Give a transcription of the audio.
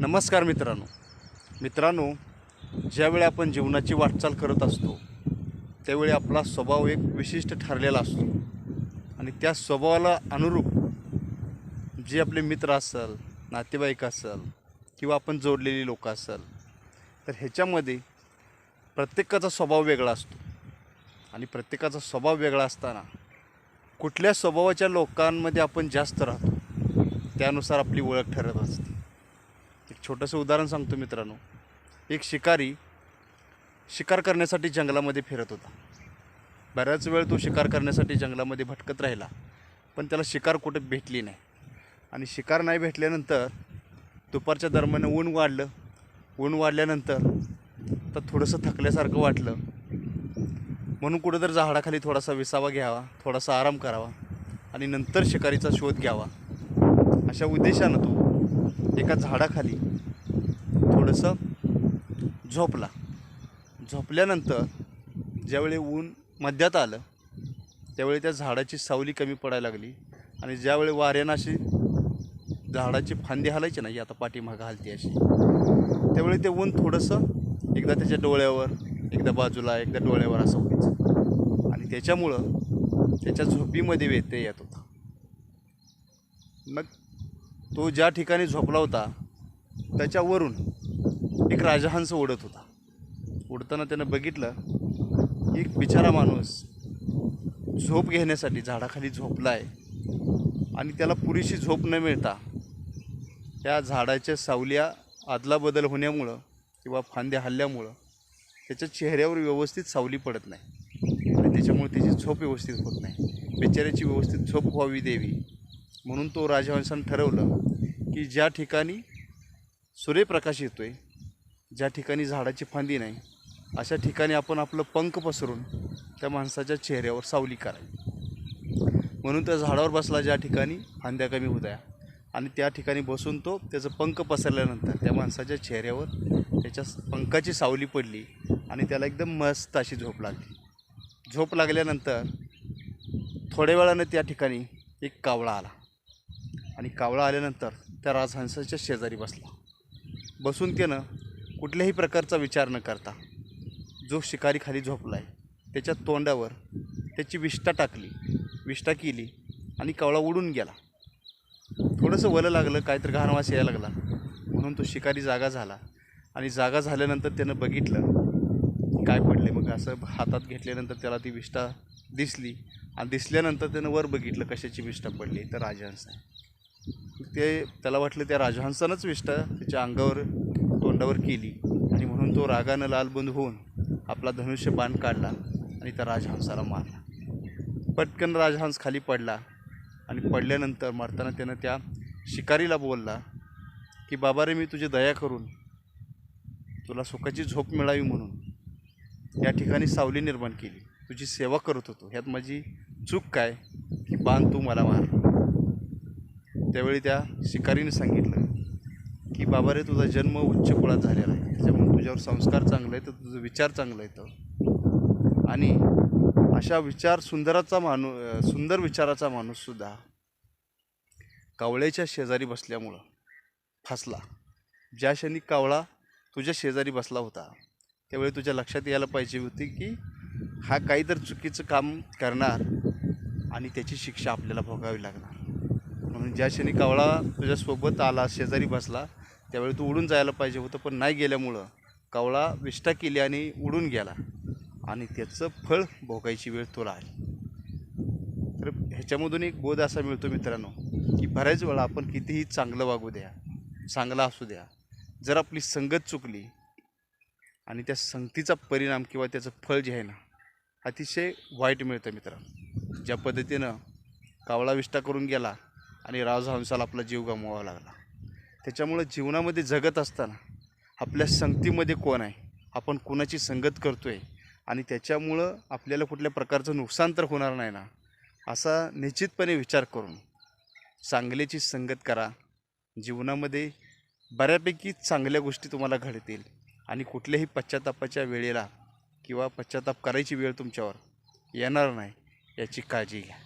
नमस्कार मित्रांनो. मित्रांनो ज्यावेळी आपण जीवनाची वाटचाल करत असतो त्यावेळी आपला स्वभाव एक विशिष्ट ठरलेला असतो. आणि त्या स्वभावाला अनुरूप जे आपले मित्र असेल नातेवाईक असेल किंवा आपण जोडलेली लोक असेल तर ह्याच्यामध्ये प्रत्येकाचा स्वभाव वेगळा असतो. आणि प्रत्येकाचा स्वभाव वेगळा असताना कुठल्या स्वभावाच्या लोकांमध्ये आपण जास्त राहतो त्यानुसार आपली ओळख ठरत असते. एक छोटंसं उदाहरण सांगतो मित्रांनो. एक शिकारी शिकार करण्यासाठी जंगलामध्ये फिरत होता. बऱ्याच वेळ तो शिकार करण्यासाठी जंगलामध्ये भटकत राहिला पण त्याला शिकार कुठे भेटली नाही. आणि शिकार नाही भेटल्यानंतर दुपारच्या दरम्यान ऊन वाढलं. ऊन वाढल्यानंतर तर थोडंसं थकल्यासारखं वाटलं. म्हणून कुठं झाडाखाली थोडासा विसावा घ्यावा थोडासा आराम करावा आणि नंतर शिकारीचा शोध घ्यावा. अशा उद्देशानं तो एका झाडाखाली थोडंसं झोपला. झोपल्यानंतर ज्यावेळी ऊन मध्यात आलं त्यावेळी त्या झाडाची सावली कमी पडायला लागली आणि ज्यावेळी वाऱ्यानं अशी झाडाची फांदी हलायची नाही आता पाठीमागं हलती अशी त्यावेळी ते ऊन थोडंसं एकदा त्याच्या डोळ्यावर एकदा बाजूला एकदा डोळ्यावर असं व्हायचं. आणि त्याच्यामुळं त्याच्या झोपीमध्ये व्यत्यय येत होता. मग तो ज्या ठिकाणी झोपला होता त्याच्यावरून एक राजहंस उडत होता. उडताना त्यानं बघितलं एक बिचारा माणूस झोप घेण्यासाठी झाडाखाली झोपला आहे आणि त्याला पुरेशी झोप न मिळता त्या झाडाच्या सावल्या आदलाबदल होण्यामुळं किंवा फांद्या हल्ल्यामुळं त्याच्या चेहऱ्यावर व्यवस्थित सावली पडत नाही. आणि त्याच्यामुळे त्याची झोप व्यवस्थित होत नाही. बिचाऱ्याची व्यवस्थित झोप व्हावी द्यावी म्हणून तो राजहंसानं ठरवलं की ज्या ठिकाणी सूर्यप्रकाश येतो आहे ज्या ठिकाणी झाडाची फांदी नाही अशा ठिकाणी आपण आपलं पंख पसरून त्या माणसाच्या चेहऱ्यावर सावली करावी. म्हणून त्या झाडावर बसला ज्या ठिकाणी फांद्या कमी होत्या आणि त्या ठिकाणी बसून तो त्याचं पंख पसरल्यानंतर त्या माणसाच्या चेहऱ्यावर त्याच्या पंखाची सावली पडली आणि त्याला एकदम मस्त अशी झोप लागली. झोप लागल्यानंतर थोड्या वेळानं त्या ठिकाणी एक कावळा आला. आणि कावळा आल्यानंतर त्या राजहंसाच्या शेजारी बसला. बसून त्यानं कुठल्याही प्रकारचा विचार न करता जो शिकारी खाली झोपला आहे त्याच्या तोंडावर त्याची विष्ठा टाकली विष्ठा केली आणि कावळा उडून गेला. थोडंसं वलं लागलं काहीतरी घाणवास यायला लागला. म्हणून तो शिकारी जागा झाला आणि जागा झाल्यानंतर त्यानं बघितलं काय पडले मग असं हातात घेतल्यानंतर त्याला ती विष्ठा दिसली आणि दिसल्यानंतर त्यानं वर बघितलं कशाची विष्ठा पडली तर राजहंस आहे. ते त्याला वाटलं त्या राजहंसानंच विष्ठा त्याच्या अंगावर तोंडावर केली. आणि म्हणून तो रागानं लालबंद होऊन आपला धनुष्य बाण काढला आणि त्या राजहंसाला मारला. पटकन राजहंस खाली पडला आणि पडल्यानंतर मारताना त्यानं त्या शिकारीला बोलला की बाबा रे मी तुझी दया करून तुला सुखाची झोप मिळावी म्हणून या ठिकाणी सावली निर्माण केली. तुझी सेवा करत होतो. ह्यात माझी चूक काय? की बाण तू मला मार. त्यावेळी त्या शिकारीने सांगितलं की बाबा रे तुझा जन्म उच्च कुळात झालेला आहे. त्याच्यामुळे तुझ्यावर संस्कार चांगले आहेत तर तुझा विचार चांगला येतं आणि अशा विचार सुंदराचा माणू सुंदर विचाराचा माणूससुद्धा कावळ्याच्या शेजारी बसल्यामुळं फसला. ज्या क्षणी कावळा तुझ्या शेजारी बसला होता त्यावेळी तुझ्या लक्षात यायला पाहिजे होती की हा काहीतरी चुकीचं काम करणार आणि त्याची शिक्षा आपल्याला भोगावी लागणार. म्हणून ज्या क्षणी कावळा तुझ्यासोबत आला शेजारी बसला त्यावेळी तू उडून जायला पाहिजे होतं पण नाही गेल्यामुळं कावळा विष्ठा केली आणि उडून गेला. आणि त्याचं फळ भोगायची वेळ तुला आली तर ह्याच्यामधून एक बोध असा मिळतो मित्रांनो की बऱ्याच वेळा आपण कितीही चांगलं वागू द्या चांगला असू द्या जर आपली संगत चुकली आणि त्या संगतीचा परिणाम किंवा त्याचं फळ जे आहे ना अतिशय वाईट मिळतं मित्रांनो. ज्या पद्धतीनं कावळा विष्टा करून गेला आणि राजहंसाला आपला जीव गमवावा लागला. त्याच्यामुळं जीवनामध्ये जगत असताना आपल्या संगतीमध्ये कोण आहे? आपण कोणाची संगत करतो आहे आणि त्याच्यामुळं आपल्याला कुठल्या प्रकारचं नुकसान तर होणार नाही ना? असा निश्चितपणे विचार करून चांगल्याची संगत करा. जीवनामध्ये बऱ्यापैकी चांगल्या गोष्टी तुम्हाला घडतील. आणि कुठल्याही पश्चातापाच्या वेळेला किंवा पश्चाताप करायची वेळ तुमच्यावर येणार नाही याची काळजी घ्या.